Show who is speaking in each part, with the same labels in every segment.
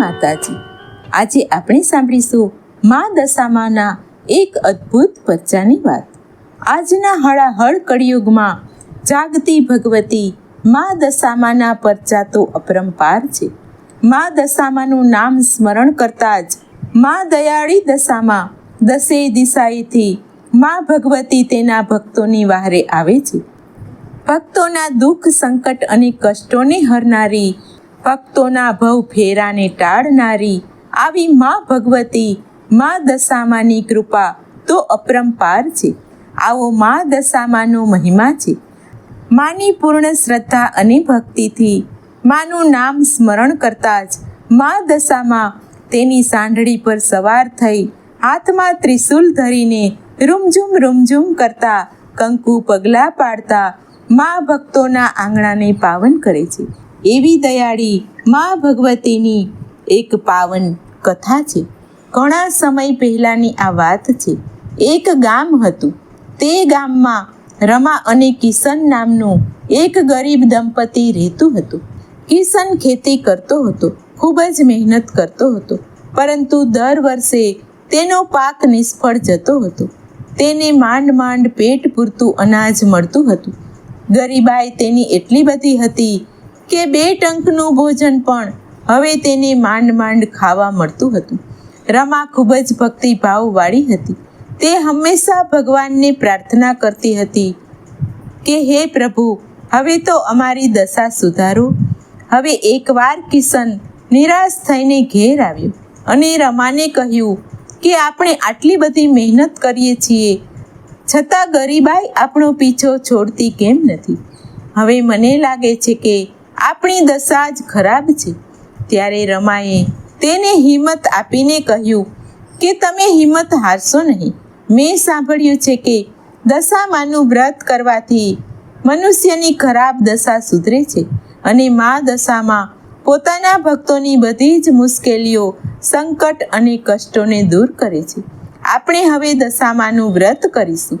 Speaker 1: માતાજી. આજે આપણે સાંભળીશું મા દશામાના એક અદ્ભુત પચ્ચાની વાત. આજના હળાહળ કળિયુગમાં જાગતી ભગવતી મા દશામાના પરચા તો અપરંપાર છે. મા દશામાનું નામ સ્મરણ કરતા જ મા દયાળી દશામાં દસે દિશાએથી મા ભગવતી તેના ભક્તોની વાહરે આવે છે. ભક્તોના દુઃખ સંકટ અને કષ્ટોને હરનારી ભક્તોના ભવ ફેરાને ટાળનારી આવી મા ભગવતી, મા દશામાની કૃપા તો અપરંપાર છે. આવો મા દશામાનો મહિમા છે. માની પૂર્ણ શ્રદ્ધા અને ભક્તિથી માનું નામ સ્મરણ કરતા જ મા દશામાં તેની સાંઢળી પર સવાર થઈ હાથમાં ત્રિશુલ ધરીને રૂમઝુમ રૂમઝુમ કરતા કંકુ પગલાં પાડતા મા ભક્તોના આંગણાને પાવન કરે છે. એવી દયાળી મા ભગવતીની એક પાવન કથા છે. ઘણા સમય પહેલાંની આ વાત છે. એક ગામ હતું. તે ગામમાં રમા અને કિશન નામનું એક ગરીબ દંપતી રહેતું હતું. કિશન ખેતી કરતો હતો, ખૂબ જ મહેનત કરતો હતો, પરંતુ દર વર્ષે તેનો પાક નિષ્ફળ જતો હતો. તેને માંડ માંડ પેટ પૂરતું અનાજ મળતું હતું. ગરીબાઈ તેની એટલી બધી હતી કે બે ટંકનું ભોજન પણ હવે તેને માંડ માંડ ખાવા મળતું હતું. રમા ખૂબ જ ભક્તિભાવવાળી હતી. તે હંમેશા ભગવાનને પ્રાર્થના કરતી હતી કે, હે પ્રભુ, હવે તો અમારી દશા સુધારો. હવે એકવાર કિશન નિરાશ થઈને ઘેર આવ્યો અને રમાને કહ્યું કે, આપણે આટલી બધી મહેનત કરીએ છીએ, છતાં ગરીબાઈ આપણો પીછો છોડતી કેમ નથી? હવે મને લાગે છે કે આપણી દશા જ ખરાબ છે. ત્યારે રમાએ તેને હિંમત આપીને કહ્યું કે તમે હિંમત હારશો નહીં. મેં સાંભળ્યું છે કે દશામાનું વ્રત કરવાથી મનુષ્યની ખરાબ દશા સુધરે છે અને મા દશામાં પોતાના ભક્તોની બધી જ મુશ્કેલીઓ, સંકટ અને કષ્ટોને દૂર કરે છે. આપણે હવે દશામાનું વ્રત કરીશું.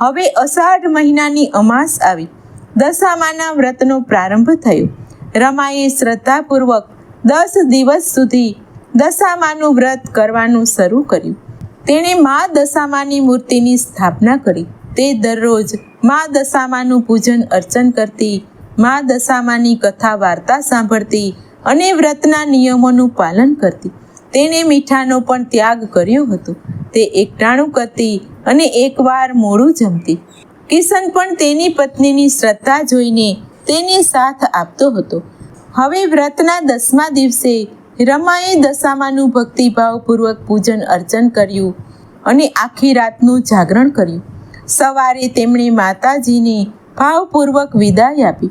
Speaker 1: હવે અષાઢ મહિનાની અમાસ આવી. દશામાના વ્રતનો પ્રારંભ થયો. રમાએ શ્રદ્ધાપૂર્વક દસ દિવસ સુધી દશામાનું વ્રત કરવાનું શરૂ કર્યું. તેણે મા દશામાની મૂર્તિની સ્થાપના કરી. તે દરરોજ મા દશામાનું પૂજન અર્ચન કરતી, મા દશામાની કથા વાર્તા સાંભળતી અને વ્રતના નિયમોનું પાલન કરતી. તેણે મીઠાનો પણ ત્યાગ કર્યો હતો. તે એકટાણું કરતી અને એકવાર મોડું જમતી. કિશન પણ તેની પત્નીની શ્રદ્ધા જોઈને તેને સાથ આપતો હતો. હવે વ્રતના દસમા દિવસે રમાએ દશામાનું ભક્તિભાવપૂર્વક પૂજન અર્ચન કર્યું અને આખી રાતનું જાગરણ કર્યું. સવારે તેમણે માતાજીને ભાવપૂર્વક વિદાય આપી.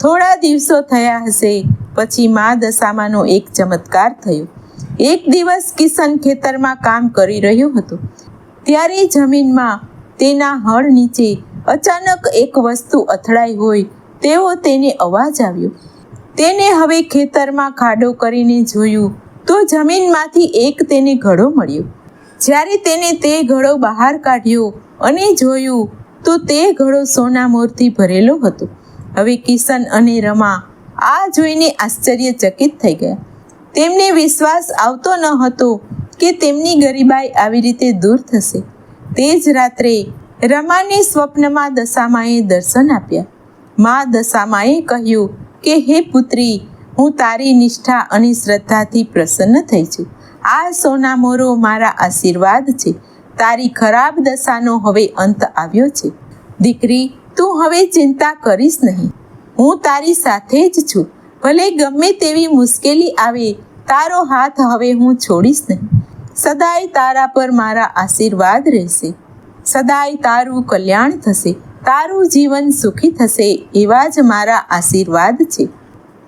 Speaker 1: થોડા દિવસો થયા હશે પછી મા દશામાનો એક ચમત્કાર થયો. એક દિવસ કિશન ખેતરમાં કામ કરી રહ્યો હતો. ત્યારે જમીનમાં તેના હળ નીચે અચાનક એક વસ્તુ અથડાઈ હોય તેવો તેને અવાજ આવ્યો. તેને હવે ખેતરમાં ખાડો કરીને જોયું, તો જમીનમાંથી એક તેને ઘડો મળ્યો. જ્યારે તેને તે ઘડો બહાર કાઢ્યો અને જોયું, તો તે ઘડો સોના મોરથી ભરેલો હતો. હવે કિશન અને રમા આ જોઈને આશ્ચર્યચકિત થઈ ગયા. તેમને વિશ્વાસ આવતો ન હતો કે તેમની ગરીબાઈ આવી રીતે દૂર થશે. તે જ રાત્રે રમાને સ્વપ્નમાં દશામાએ દર્શન આપ્યા. મા દશામાએ કહ્યું કે, હે પુત્રી, હું તારી નિષ્ઠા અને શ્રદ્ધાથી પ્રસન્ન થઈ છું. આ સોના મોરો મારા આશીર્વાદ છે. તારી ખરાબ દશાનો હવે અંત આવ્યો છે. દીકરી, તું હવે ચિંતા કરીશ નહીં. હું તારી સાથે જ છું. ભલે ગમે તેવી મુશ્કેલી આવે, તારો હાથ હવે હું છોડીશ નહીં. સદાય તારા પર મારા આશીર્વાદ રહેશે. સદાય તારું કલ્યાણ થશે. તારું જીવન સુખી થશે એવા જ મારા આશીર્વાદ છે.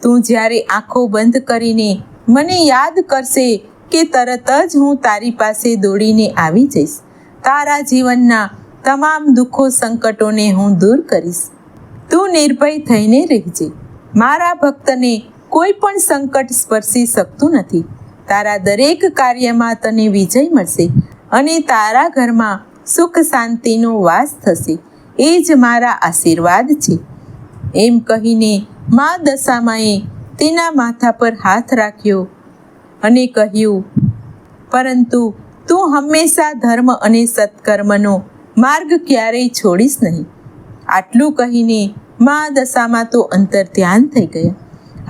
Speaker 1: તું જ્યારે આંખો બંધ કરીને મને યાદ કરશે કે તરત જ હું તારી પાસે દોડીને આવી જઈશ. તારા જીવનના તમામ દુઃખો સંકટોને હું દૂર કરીશ. તું નિર્ભય થઈને રહેજે. મારા ભક્તને કોઈ પણ સંકટ સ્પર્શી શકતું નથી. તારા દરેક કાર્યમાં તને વિજય મળશે અને તારા ઘરમાં સુખ શાંતિનો વાસ થશે. એ જ મારા આશીર્વાદ છે. એમ કહીને મા દશામાએ તેના માથા પર હાથ રાખ્યો અને કહ્યું, પરંતુ તું હંમેશા ધર્મ અને સત્કર્મનો માર્ગ ક્યારેય છોડીશ નહીં. આટલું કહીને મા દશામાં તો અંતર ધ્યાન થઈ ગયા.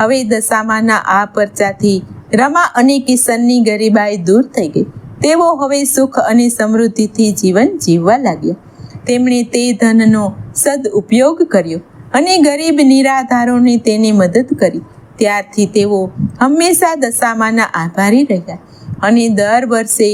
Speaker 1: હવે દશામાના આ પરચાથી રમા અને કિશનની ગરીબાઈ દૂર થઈ ગઈ. તેઓ હવે સુખ અને સમૃદ્ધિથી જીવન જીવવા લાગ્યા. તેમણે તે ધનનો સદઉપયોગ કર્યો અને ગરીબ નિરાધારોને તેને મદદ કરી. ત્યારથી તેઓ હંમેશા દશામાના આભારી રહ્યા અને દર વર્ષે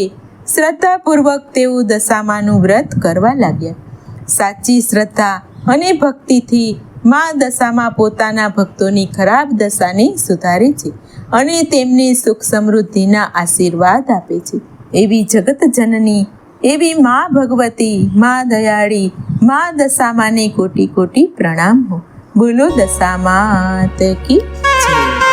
Speaker 1: શ્રદ્ધાપૂર્વક તેઓ દશામાનું વ્રત કરવા લાગ્યા. સાચી શ્રદ્ધા અને ભક્તિથી મા દશામાં પોતાના ભક્તોની ખરાબ દશાને સુધારે છે અને તેમને સુખ સમૃદ્ધિના આશીર્વાદ આપે છે. એવી જગત જનની, એવી મા ભગવતી, મા દયાળી, મા દશામાને કોટી કોટી પ્રણામ. હો બોલો દશામાત કી જય.